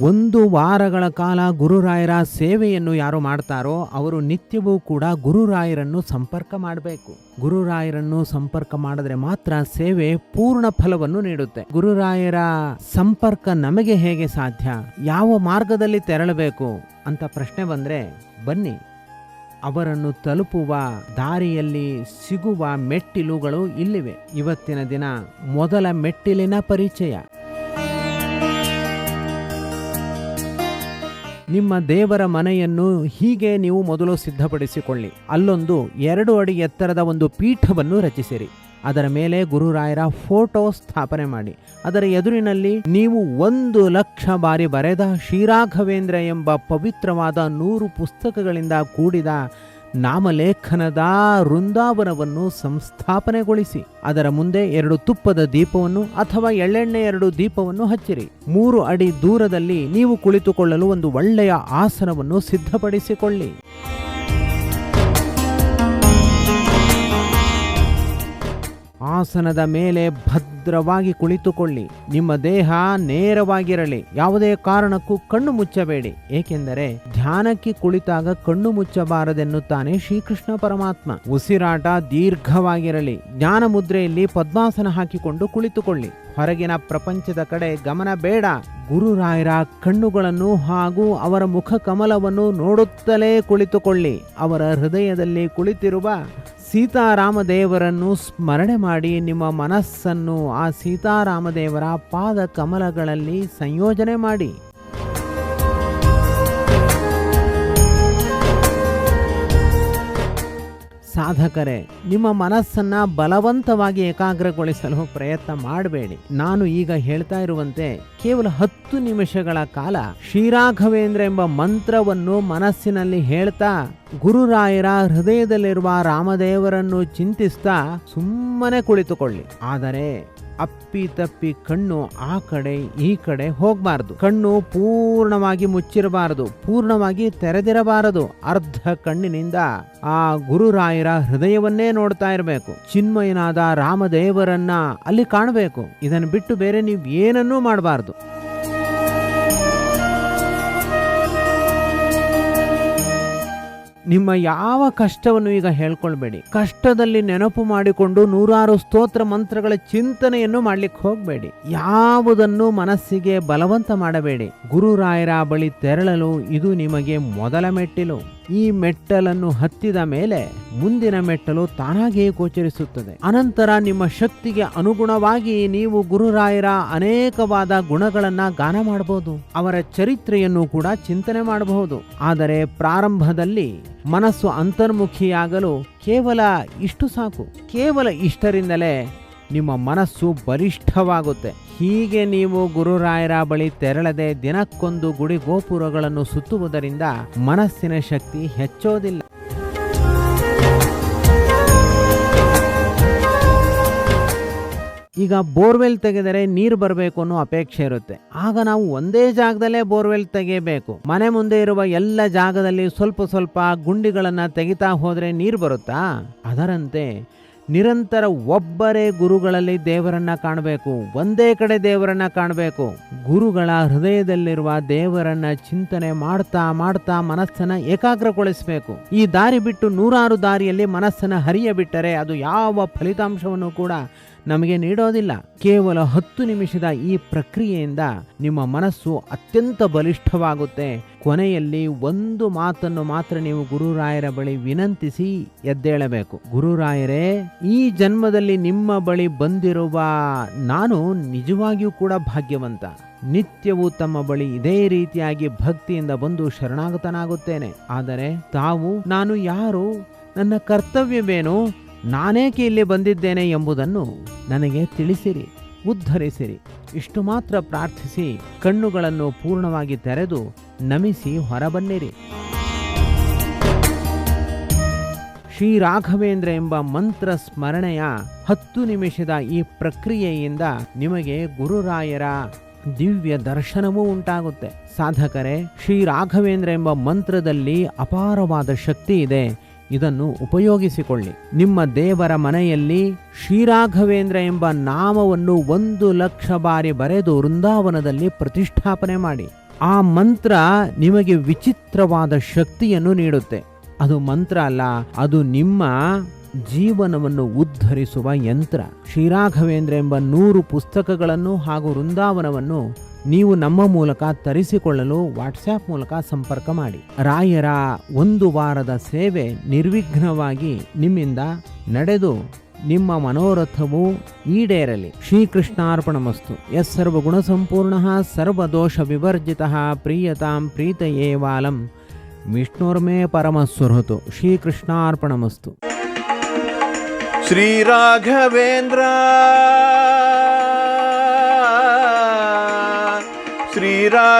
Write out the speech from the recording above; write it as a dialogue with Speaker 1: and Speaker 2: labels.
Speaker 1: ಒಂದು ವಾರಗಳ ಕಾಲ ಗುರುರಾಯರ ಸೇವೆಯನ್ನು ಯಾರು ಮಾಡ್ತಾರೋ ಅವರು ನಿತ್ಯವೂ ಕೂಡ ಗುರುರಾಯರನ್ನು ಸಂಪರ್ಕ ಮಾಡಬೇಕು. ಗುರುರಾಯರನ್ನು ಸಂಪರ್ಕ ಮಾಡಿದ್ರೆ ಮಾತ್ರ ಸೇವೆ ಪೂರ್ಣ ಫಲವನ್ನು ನೀಡುತ್ತೆ. ಗುರುರಾಯರ ಸಂಪರ್ಕ ನಮಗೆ ಹೇಗೆ ಸಾಧ್ಯ? ಯಾವ ಮಾರ್ಗದಲ್ಲಿ ತೆರಳಬೇಕು ಅಂತ ಪ್ರಶ್ನೆ ಬಂದ್ರೆ, ಬನ್ನಿ. ಅವರನ್ನು ತಲುಪುವ ದಾರಿಯಲ್ಲಿ ಸಿಗುವ ಮೆಟ್ಟಿಲುಗಳು ಇಲ್ಲಿವೆ. ಇವತ್ತಿನ ದಿನ ಮೊದಲ ಮೆಟ್ಟಿಲಿನ ಪರಿಚಯ. ನಿಮ್ಮ ದೇವರ ಮನೆಯನ್ನು ಹೀಗೆ ನೀವು ಮೊದಲು ಸಿದ್ಧಪಡಿಸಿಕೊಳ್ಳಿ. ಅಲ್ಲೊಂದು ಎರಡು ಅಡಿ ಎತ್ತರದ ಒಂದು ಪೀಠವನ್ನು ರಚಿಸಿರಿ. ಅದರ ಮೇಲೆ ಗುರುರಾಯರ ಫೋಟೋ ಸ್ಥಾಪನೆ ಮಾಡಿ. ಅದರ ಎದುರಿನಲ್ಲಿ ನೀವು ಒಂದು ಲಕ್ಷ ಬಾರಿ ಬರೆದ ಶ್ರೀರಾಘವೇಂದ್ರ ಎಂಬ ಪವಿತ್ರವಾದ ನೂರು ಪುಸ್ತಕಗಳಿಂದ ಕೂಡಿದ ನಾಮಲೇಖನದ ವೃಂದಾವನವನ್ನು ಸಂಸ್ಥಾಪನೆಗೊಳಿಸಿ, ಅದರ ಮುಂದೆ ಎರಡು ತುಪ್ಪದ ದೀಪವನ್ನು ಅಥವಾ ಎಳ್ಳೆಣ್ಣೆ ಎರಡು ದೀಪವನ್ನು ಹಚ್ಚಿರಿ. ಮೂರು ಅಡಿ ದೂರದಲ್ಲಿ ನೀವು ಕುಳಿತುಕೊಳ್ಳಲು ಒಂದು ಒಳ್ಳೆಯ ಆಸನವನ್ನು ಸಿದ್ಧಪಡಿಸಿಕೊಳ್ಳಿ. ಆಸನದ ಮೇಲೆ ಭದ್ರವಾಗಿ ಕುಳಿತುಕೊಳ್ಳಿ. ನಿಮ್ಮ ದೇಹ ನೇರವಾಗಿರಲಿ. ಯಾವುದೇ ಕಾರಣಕ್ಕೂ ಕಣ್ಣು ಮುಚ್ಚಬೇಡಿ. ಏಕೆಂದರೆ ಧ್ಯಾನಕ್ಕೆ ಕುಳಿತಾಗ ಕಣ್ಣು ಮುಚ್ಚಬಾರದೆನ್ನುತ್ತಾನೆ ಶ್ರೀಕೃಷ್ಣ ಪರಮಾತ್ಮ. ಉಸಿರಾಟ ದೀರ್ಘವಾಗಿರಲಿ. ಜ್ಞಾನ ಮುದ್ರೆಯಲ್ಲಿ ಪದ್ಮಾಸನ ಹಾಕಿಕೊಂಡು ಕುಳಿತುಕೊಳ್ಳಿ. ಹೊರಗಿನ ಪ್ರಪಂಚದ ಕಡೆ ಗಮನ ಬೇಡ. ಗುರುರಾಯರ ಕಣ್ಣುಗಳನ್ನು ಹಾಗೂ ಅವರ ಮುಖ ಕಮಲವನ್ನು ನೋಡುತ್ತಲೇ ಕುಳಿತುಕೊಳ್ಳಿ. ಅವರ ಹೃದಯದಲ್ಲಿ ಕುಳಿತಿರುವ ಸೀತಾರಾಮದೇವರನ್ನು ಸ್ಮರಣೆ ಮಾಡಿ ನಿಮ್ಮ ಮನಸ್ಸನ್ನು ಆ ಸೀತಾರಾಮದೇವರ ಪಾದ ಕಮಲಗಳಲ್ಲಿ ಸಂಯೋಜನೆ ಮಾಡಿ. ಸಾಧಕರೇ, ನಿಮ್ಮ ಮನಸ್ಸನ್ನ ಬಲವಂತವಾಗಿ ಏಕಾಗ್ರಗೊಳಿಸಲು ಪ್ರಯತ್ನ ಮಾಡಬೇಡಿ. ನಾನು ಈಗ ಹೇಳ್ತಾ ಇರುವಂತೆ ಕೇವಲ ಹತ್ತು ನಿಮಿಷಗಳ ಕಾಲ ಶ್ರೀರಾಘವೇಂದ್ರ ಎಂಬ ಮಂತ್ರವನ್ನು ಮನಸ್ಸಿನಲ್ಲಿ ಹೇಳ್ತಾ ಗುರುರಾಯರ ಹೃದಯದಲ್ಲಿರುವ ರಾಮದೇವರನ್ನು ಚಿಂತಿಸ್ತಾ ಸುಮ್ಮನೆ ಕುಳಿತುಕೊಳ್ಳಿ. ಆದರೆ ಅಪ್ಪಿ ತಪ್ಪಿ ಕಣ್ಣು ಆ ಕಡೆ, ಈ ಕಡೆ ಹೋಗಬಾರದು. ಕಣ್ಣು ಪೂರ್ಣವಾಗಿ ಮುಚ್ಚಿರಬಾರದು, ಪೂರ್ಣವಾಗಿ ತೆರೆದಿರಬಾರದು. ಅರ್ಧ ಕಣ್ಣಿನಿಂದ ಆ ಗುರುರಾಯರ ಹೃದಯವನ್ನೇ ನೋಡ್ತಾ ಇರಬೇಕು. ಚಿನ್ಮಯನಾದ ರಾಮದೇವರನ್ನ ಅಲ್ಲಿ ಕಾಣಬೇಕು. ಇದನ್ನು ಬಿಟ್ಟು ಬೇರೆ ನೀವು ಏನನ್ನೂ ಮಾಡಬಾರ್ದು. ನಿಮ್ಮ ಯಾವ ಕಷ್ಟವನ್ನು ಈಗ ಹೇಳ್ಕೊಳ್ಬೇಡಿ. ಕಷ್ಟದಲ್ಲಿ ನೆನಪು ಮಾಡಿಕೊಂಡು ನೂರಾರು ಸ್ತೋತ್ರ ಮಂತ್ರಗಳ ಚಿಂತನೆಯನ್ನು ಮಾಡ್ಲಿಕ್ಕೆ ಹೋಗಬೇಡಿ. ಯಾವುದನ್ನು ಮನಸ್ಸಿಗೆ ಬಲವಂತ ಮಾಡಬೇಡಿ. ಗುರುರಾಯರ ಬಳಿ ತೆರಳಲು ಇದು ನಿಮಗೆ ಮೊದಲ ಮೆಟ್ಟಿಲು. ಈ ಮೆಟ್ಟಲನ್ನು ಹತ್ತಿದ ಮೇಲೆ ಮುಂದಿನ ಮೆಟ್ಟಲು ತಾನಾಗಿಯೇ ಗೋಚರಿಸುತ್ತದೆ. ಅನಂತರ ನಿಮ್ಮ ಶಕ್ತಿಗೆ ಅನುಗುಣವಾಗಿ ನೀವು ಗುರುರಾಯರ ಅನೇಕವಾದ ಗುಣಗಳನ್ನ ಗಾನ ಮಾಡಬಹುದು. ಅವರ ಚರಿತ್ರೆಯನ್ನು ಕೂಡ ಚಿಂತನೆ ಮಾಡಬಹುದು. ಆದರೆ ಪ್ರಾರಂಭದಲ್ಲಿ ಮನಸ್ಸು ಅಂತರ್ಮುಖಿಯಾಗಲು ಕೇವಲ ಇಷ್ಟು ಸಾಕು. ಕೇವಲ ಇಷ್ಟರಿಂದಲೇ ನಿಮ್ಮ ಮನಸ್ಸು ಬಲಿಷ್ಠವಾಗುತ್ತೆ. ಹೀಗೆ ನೀವು ಗುರುರಾಯರ ಬಳಿ ತೆರಳದೆ ದಿನಕ್ಕೊಂದು ಗುಡಿ ಗೋಪುರಗಳನ್ನು ಸುತ್ತುವುದರಿಂದ ಮನಸ್ಸಿನ ಶಕ್ತಿ ಹೆಚ್ಚೋದಿಲ್ಲ. ಈಗ ಬೋರ್ವೆಲ್ ತೆಗೆದರೆ ನೀರು ಬರಬೇಕು ಅನ್ನೋ ಅಪೇಕ್ಷೆ ಇರುತ್ತೆ. ಆಗ ನಾವು ಒಂದೇ ಜಾಗದಲ್ಲೇ ಬೋರ್ವೆಲ್ ತೆಗೆಯಬೇಕು. ಮನೆ ಮುಂದೆ ಇರುವ ಎಲ್ಲ ಜಾಗದಲ್ಲಿ ಸ್ವಲ್ಪ ಸ್ವಲ್ಪ ಗುಂಡಿಗಳನ್ನು ತೆಗಿತಾ ಹೋದರೆ ನೀರು ಬರುತ್ತಾ? ಅದರಂತೆ ನಿರಂತರ ಒಬ್ಬರೇ ಗುರುಗಳಲ್ಲಿ ದೇವರನ್ನ ಕಾಣಬೇಕು, ಒಂದೇ ಕಡೆ ದೇವರನ್ನ ಕಾಣಬೇಕು. ಗುರುಗಳ ಹೃದಯದಲ್ಲಿರುವ ದೇವರನ್ನ ಚಿಂತನೆ ಮಾಡ್ತಾ ಮಾಡ್ತಾ ಮನಸ್ಸನ್ನ ಏಕಾಗ್ರಗೊಳಿಸಬೇಕು. ಈ ದಾರಿ ಬಿಟ್ಟು ನೂರಾರು ದಾರಿಯಲ್ಲಿ ಮನಸ್ಸನ್ನ ಹರಿಯ ಬಿಟ್ಟರೆ ಅದು ಯಾವ ಫಲಿತಾಂಶವನ್ನು ಕೂಡ ನಮಗೆ ನೀಡೋದಿಲ್ಲ. ಕೇವಲ ಹತ್ತು ನಿಮಿಷದ ಈ ಪ್ರಕ್ರಿಯೆಯಿಂದ ನಿಮ್ಮ ಮನಸ್ಸು ಅತ್ಯಂತ ಬಲಿಷ್ಠವಾಗುತ್ತೆ. ಕೊನೆಯಲ್ಲಿ ಒಂದು ಮಾತನ್ನು ಮಾತ್ರ ನೀವು ಗುರುರಾಯರ ಬಳಿ ವಿನಂತಿಸಿ ಎದ್ದೇಳಬೇಕು. ಗುರುರಾಯರೇ, ಈ ಜನ್ಮದಲ್ಲಿ ನಿಮ್ಮ ಬಳಿ ಬಂದಿರುವ ನಾನು ನಿಜವಾಗಿಯೂ ಕೂಡ ಭಾಗ್ಯವಂತ. ನಿತ್ಯವೂ ತಮ್ಮ ಬಳಿ ಇದೇ ರೀತಿಯಾಗಿ ಭಕ್ತಿಯಿಂದ ಬಂದು ಶರಣಾಗತನಾಗುತ್ತೇನೆ. ಆದರೆ ತಾವು, ನಾನು ಯಾರು, ನನ್ನ ಕರ್ತವ್ಯವೇನು? ನಾನೇಕೆ ಇಲ್ಲಿ ಬಂದಿದ್ದೇನೆ ಎಂಬುದನ್ನು ನನಗೆ ತಿಳಿಸಿರಿ, ಉದ್ಧರಿಸಿರಿ. ಇಷ್ಟು ಮಾತ್ರ ಪ್ರಾರ್ಥಿಸಿ, ಕಣ್ಣುಗಳನ್ನು ಪೂರ್ಣವಾಗಿ ತೆರೆದು ನಮಿಸಿ ಹೊರಬನ್ನಿರಿ. ಶ್ರೀ ರಾಘವೇಂದ್ರ ಎಂಬ ಮಂತ್ರ ಸ್ಮರಣೆಯ ಹತ್ತು ನಿಮಿಷದ ಈ ಪ್ರಕ್ರಿಯೆಯಿಂದ ನಿಮಗೆ ಗುರುರಾಯರ ದಿವ್ಯ ದರ್ಶನವೂ ಉಂಟಾಗುತ್ತೆ. ಸಾಧಕರೇ, ಶ್ರೀ ರಾಘವೇಂದ್ರ ಎಂಬ ಮಂತ್ರದಲ್ಲಿ ಅಪಾರವಾದ ಶಕ್ತಿ ಇದೆ. ಇದನ್ನು ಉಪಯೋಗಿಸಿಕೊಳ್ಳಿ. ನಿಮ್ಮ ದೇವರ ಮನೆಯಲ್ಲಿ ಶ್ರೀರಾಘವೇಂದ್ರ ಎಂಬ ನಾಮವನ್ನು ಒಂದು ಲಕ್ಷ ಬಾರಿ ಬರೆದು ವೃಂದಾವನದಲ್ಲಿ ಪ್ರತಿಷ್ಠಾಪನೆ ಮಾಡಿ. ಆ ಮಂತ್ರ ನಿಮಗೆ ವಿಚಿತ್ರವಾದ ಶಕ್ತಿಯನ್ನು ನೀಡುತ್ತೆ. ಅದು ಮಂತ್ರ ಅಲ್ಲ, ಅದು ನಿಮ್ಮ ಜೀವನವನ್ನು ಉದ್ಧರಿಸುವ ಯಂತ್ರ. ಶ್ರೀರಾಘವೇಂದ್ರ ಎಂಬ ನೂರು ಪುಸ್ತಕಗಳನ್ನು ಹಾಗೂ ವೃಂದಾವನವನ್ನು ನೀವು ನಮ್ಮ ಮೂಲಕ ತರಿಸಿಕೊಳ್ಳಲು ವಾಟ್ಸಾಪ್ ಮೂಲಕ ಸಂಪರ್ಕ ಮಾಡಿ. ರಾಯರ ಒಂದು ವಾರದ ಸೇವೆ ನಿರ್ವಿಘ್ನವಾಗಿ ನಿಮ್ಮಿಂದ ನಡೆದು ನಿಮ್ಮ ಮನೋರಥವು ಈಡೇರಲಿ. ಶ್ರೀಕೃಷ್ಣಾರ್ಪಣಮಸ್ತು. ಸರ್ವ ಗುಣ ಸಂಪೂರ್ಣ ಸರ್ವದೋಷ ವಿವರ್ಜಿತ ಪ್ರೀಯತಾಂ ಪ್ರೀತಯೇ ವಾಲಂ. ವಿಷ್ಣುರ್ಮೇ ಪರಮಸ್ವೃತು ಶ್ರೀಕೃಷ್ಣಾರ್ಪಣಮಸ್ತು.
Speaker 2: ಶ್ರೀರಾಘವೇಂದ್ರ